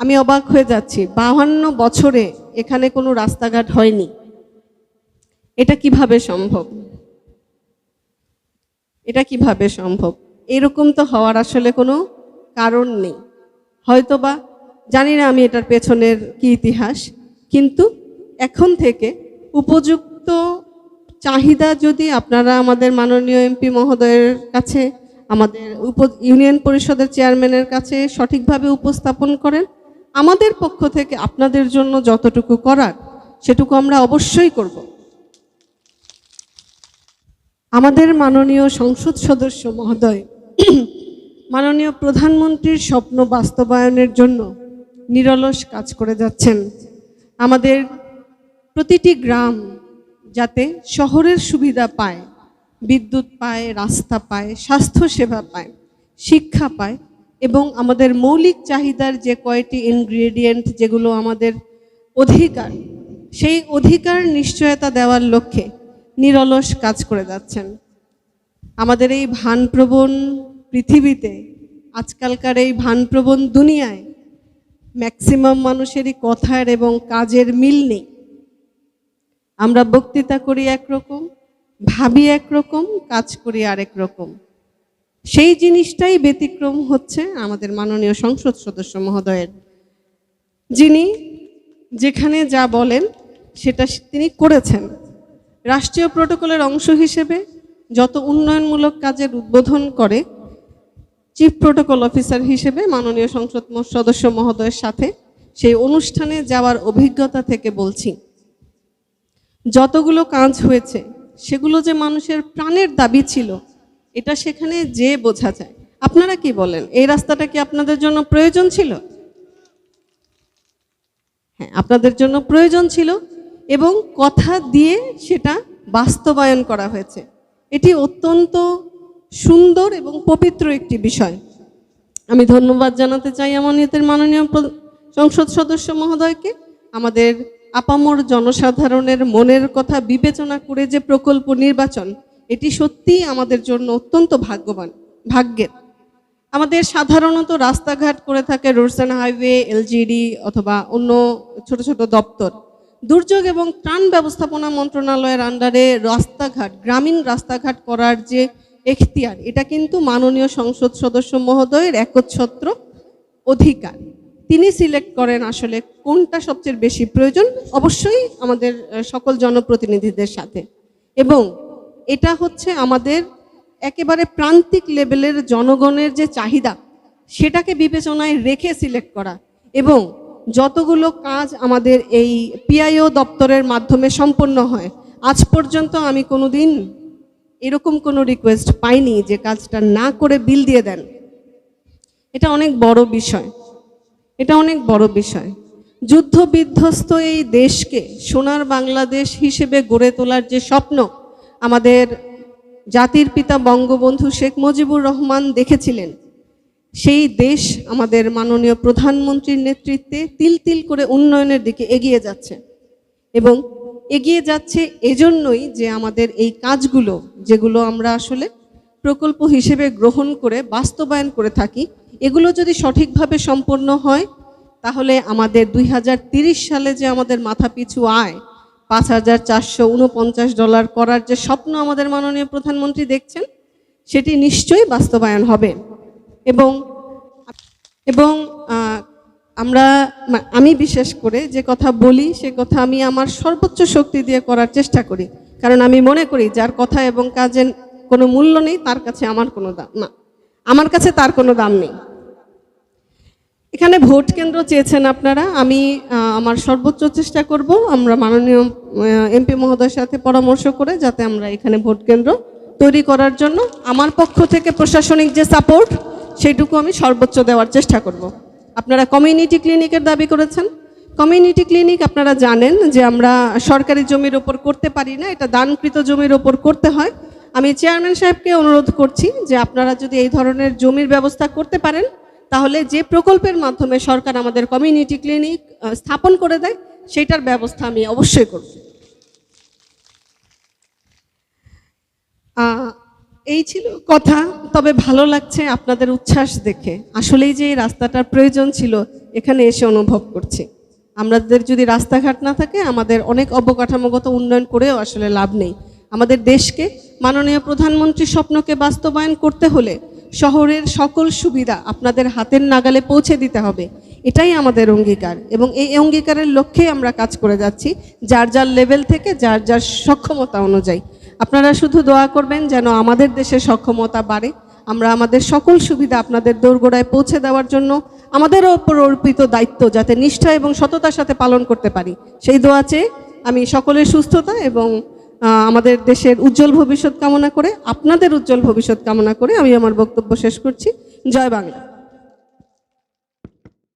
আমি অবাক হয়ে যাচ্ছি। বাহান্ন বছরে এখানে কোনো রাস্তাঘাট হয়নি। এটা কীভাবে সম্ভব? এটা কীভাবে সম্ভব? এরকম তো হওয়ার আসলে কোনো কারণ নেই। হয়তোবা, জানি না আমি এটার পেছনের কি ইতিহাস, কিন্তু এখন থেকে উপযুক্ত চাহিদা যদি আপনারা আমাদের মাননীয় এমপি মহোদয়ের কাছে, আমাদের উপ ইউনিয়ন পরিষদের চেয়ারম্যানের কাছে সঠিকভাবে উপস্থাপন করেন আমাদের পক্ষ থেকে আপনাদের জন্য যতটুকু করার, সেটুকু আমরা অবশ্যই করব। আমাদের মাননীয় সংসদ সদস্য মহোদয়, মাননীয় প্রধানমন্ত্রীর স্বপ্ন বাস্তবায়নের জন্য নিরলস কাজ করে যাচ্ছেন। আমাদের প্রতিটি গ্রাম যাতে শহরের সুবিধা পায়, বিদ্যুৎ পায়, রাস্তা পায় স্বাস্থ্য সেবা পায়, শিক্ষা পায় এবং আমাদের মৌলিক চাহিদার যে কয়টি ইনগ্রেডিয়েন্ট যেগুলো আমাদের অধিকার, সেই অধিকার নিশ্চয়তা দেওয়ার লক্ষ্যে নিরলস কাজ করে যাচ্ছেন। আমাদের এই ভানপ্রবণ পৃথিবীতে, আজকালকার এই ভানপ্রবণ দুনিয়ায় ম্যাক্সিমাম মানুষেরই কথার এবং কাজের মিল নেই। আমরা বক্তৃতা করি একরকম, ভাবি একরকম, কাজ করি আরেক রকম। সেই জিনিসটাই ব্যতিক্রম হচ্ছে আমাদের মাননীয় সংসদ সদস্য মহোদয়ের। যিনি যেখানে যা বলেন, সেটা তিনি করেছেন। রাষ্ট্রীয় প্রোটোকলের অংশ হিসেবে যত উন্নয়নমূলক কাজের উদ্বোধন করে চিফ প্রোটোকল অফিসার হিসেবে মাননীয় সংসদ সদস্য মহোদয়ের সাথে সেই অনুষ্ঠানে যাওয়ার অভিজ্ঞতা থেকে বলছি, যতগুলো কাজ হয়েছে, সেগুলো যে মানুষের প্রাণের দাবি ছিল এটা সেখানে যে বোঝা যায়। আপনারা কি বলেন? এই রাস্তাটা কি আপনাদের জন্য প্রয়োজন ছিল? হ্যাঁ আপনাদের জন্য প্রয়োজন ছিল এবং কথা দিয়ে সেটা বাস্তবায়ন করা হয়েছে। এটি অত্যন্ত সুন্দর এবং পবিত্র একটি বিষয়। আমি ধন্যবাদ জানাতে চাই আমাদের মাননীয় সংসদ সদস্য মহোদয়কে। আমাদের আপামর জনসাধারণের মনের কথা বিবেচনা করে যে প্রকল্প নির্বাচন এটি সত্যিই আমাদের জন্য অত্যন্ত ভাগ্যবান, ভাগ্যের। আমাদের সাধারণত রাস্তাঘাট করে থাকে রোডস অ্যান্ড হাইওয়ে, এলজিডি অথবা অন্য ছোট ছোট দপ্তর। দুর্যোগ এবং ত্রাণ ব্যবস্থাপনা মন্ত্রণালয়ের আন্ডারে রাস্তাঘাট, গ্রামীণ রাস্তাঘাট করার যে এখতিয়ার, এটা কিন্তু মাননীয় সংসদ সদস্য মহোদয়ের একচ্ছত্র অধিকার। তিনি সিলেক্ট করেন আসলে কোনটা সবচেয়ে বেশি প্রয়োজন, অবশ্যই আমাদের সকল জনপ্রতিনিধিদের সাথে। এবং এটা হচ্ছে আমাদের একেবারে প্রান্তিক লেভেলের জনগণের যে চাহিদা, সেটাকে বিবেচনায় রেখে সিলেক্ট করা এবং যতগুলো কাজ আমাদের এই পিআইও দপ্তরের মাধ্যমে সম্পন্ন হয়, আজ পর্যন্ত আমি কোনোদিন এরকম কোনো রিকোয়েস্ট পাইনি যে কাজটা না করে বিল দিয়ে দেন। এটা অনেক বড় বিষয়। এটা অনেক বড় বিষয়। যুদ্ধ বিধ্বস্ত এই দেশকে সোনার বাংলাদেশ হিসেবে গড়ে তোলার যে স্বপ্ন আমাদের জাতির পিতা বঙ্গবন্ধু শেখ মুজিবুর রহমান দেখেছিলেন। সেই দেশ আমাদের মাননীয় প্রধানমন্ত্রীর নেতৃত্বে তিল তিল করে উন্নয়নের দিকে এগিয়ে যাচ্ছে। এবং এগিয়ে যাচ্ছে এজন্যই যে আমাদের এই কাজগুলো, যেগুলো আমরা আসলে প্রকল্প হিসেবে গ্রহণ করে, বাস্তবায়ন করে থাকি, এগুলো যদি সঠিকভাবে সম্পন্ন হয়, তাহলে আমাদের দুই সালে যে আমাদের মাথাপিছু আয় পাঁচ হাজার চারশো উনপঞ্চাশ ডলার করার যে স্বপ্ন আমাদের মাননীয় প্রধানমন্ত্রী দেখছেন, সেটি নিশ্চয়ই বাস্তবায়ন হবে। এবং এবং আমরা আমি বিশেষ করে যে কথা বলি, সে কথা আমি আমার সর্বোচ্চ শক্তি দিয়ে করার চেষ্টা করি। কারণ আমি মনে করি, যার কথা এবং কাজের কোনো মূল্য নেই, তার কাছে আমার কোনো দাম না, আমার কাছে তার কোনো দাম নেই। এখানে ভোট কেন্দ্র চেয়েছেন আপনারা। আমি আমার সর্বোচ্চ চেষ্টা করব, আমরা মাননীয় এমপি মহোদয়ের সাথে পরামর্শ করে যাতে আমরা এখানে ভোট কেন্দ্র তৈরি করার জন্য আমার পক্ষ থেকে প্রশাসনিক যে সাপোর্ট, সেইটুকু আমি সর্বোচ্চ দেওয়ার চেষ্টা করব। আপনারা কমিউনিটি ক্লিনিকের দাবি করেছেন। কমিউনিটি ক্লিনিক আপনারা জানেন যে আমরা সরকারি জমির ওপর করতে পারি না, এটা দানকৃত জমির ওপর করতে হয়। আমি চেয়ারম্যান সাহেবকে অনুরোধ করছি যে আপনারা যদি এই ধরনের জমির ব্যবস্থা করতে পারেন তাহলে যে প্রকল্পের মাধ্যমে সরকার আমাদের কমিউনিটি ক্লিনিক স্থাপন করে দেয় সেটার ব্যবস্থা আমি অবশ্যই করব। এই ছিল কথা, তবে ভালো লাগছে আপনাদের উচ্ছ্বাস দেখে। আসলেই যে এই রাস্তাটার প্রয়োজন ছিল, এখানে এসে অনুভব করছি। আমাদের যদি রাস্তাঘাট না থাকে, আমাদের অনেক অবকাঠামোগত উন্নয়ন করেও আসলে লাভ নেই। আমাদের দেশকে মাননীয় প্রধানমন্ত্রীর স্বপ্নকে বাস্তবায়ন করতে হলে শহরের সকল সুবিধা আপনাদের হাতের নাগালে পৌঁছে দিতে হবে। এটাই আমাদের অঙ্গীকার এবং এই অঙ্গীকারের লক্ষ্যে আমরা কাজ করে যাচ্ছি, যার যার লেভেল থেকে যার যার সক্ষমতা অনুযায়ী। আপনারা শুধু দোয়া করবেন যেন আমাদের দেশের সক্ষমতা বাড়ে। আমরা আমাদের সকল সুবিধা আপনাদের দোরগোড়ায় পৌঁছে দেওয়ার জন্য আমাদের ওপর অর্পিত দায়িত্ব যাতে নিষ্ঠা এবং সততার সাথে পালন করতে পারি। সেই দোয়া চেয়ে আমি সকলের সুস্থতা এবং আমাদের দেশের উজ্জ্বল ভবিষ্যৎ কামনা করে, আপনাদের উজ্জ্বল ভবিষ্যৎ কামনা করে আমি আমার বক্তব্য শেষ করছি। জয় বাংলা।